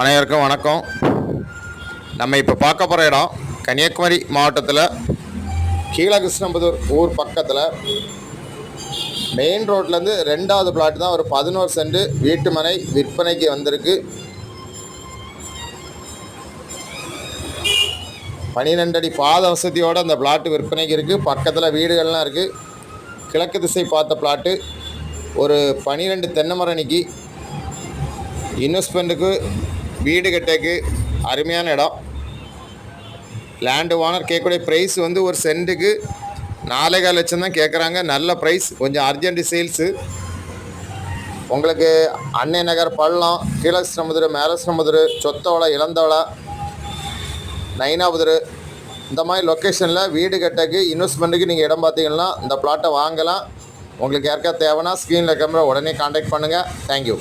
அனைவருக்கும் வணக்கம். நம்ம இப்போ பார்க்க போகிற இடம் கன்னியாகுமரி மாவட்டத்தில் கீழகிருஷ்ணம்புதூர் ஊர் பக்கத்தில். மெயின் ரோட்லேருந்து ரெண்டாவது பிளாட் தான் ஒரு பதினோரு சென்ட் வீட்டு மனை விற்பனைக்கு வந்திருக்கு. பன்னிரெண்டு அடி பாத வசதியோடு அந்த பிளாட்டு விற்பனைக்கு இருக்குது பக்கத்தில் வீடுகள்லாம் இருக்குது கிழக்கு திசை பார்த்த பிளாட்டு ஒரு பனிரெண்டு தென்னை மரணிக்கு இன்வெஸ்ட்மெண்ட்டுக்கு வீடு கட்டக்கு. அருமையான இடம். லேண்டு ஓனர் கேட்கக்கூடிய ப்ரைஸ் வந்து ஒரு சென்ட்டுக்கு நாலேகால் லட்சம் தான் கேட்குறாங்க. நல்ல ப்ரைஸ் கொஞ்சம் அர்ஜென்ட் சேல்ஸு உங்களுக்கு அன்னை நகர் பள்ளம் கீழஸ்ரமுதிரு மேலஸ்ரமுதிரு சொத்தோலை இளந்தோலை நைனாபுதூர் இந்த மாதிரி லொக்கேஷனில் வீடு கட்டக்கு இன்வெஸ்ட்மெண்ட்டுக்கு நீங்கள் இடம் பார்த்தீங்கன்னா இந்த பிளாட்டை வாங்கலாம். உங்களுக்கு யாருக்கா தேவைன்னா ஸ்க்ரீனில் கேமரா உடனே காண்டாக்ட் பண்ணுங்கள் தேங்க்யூ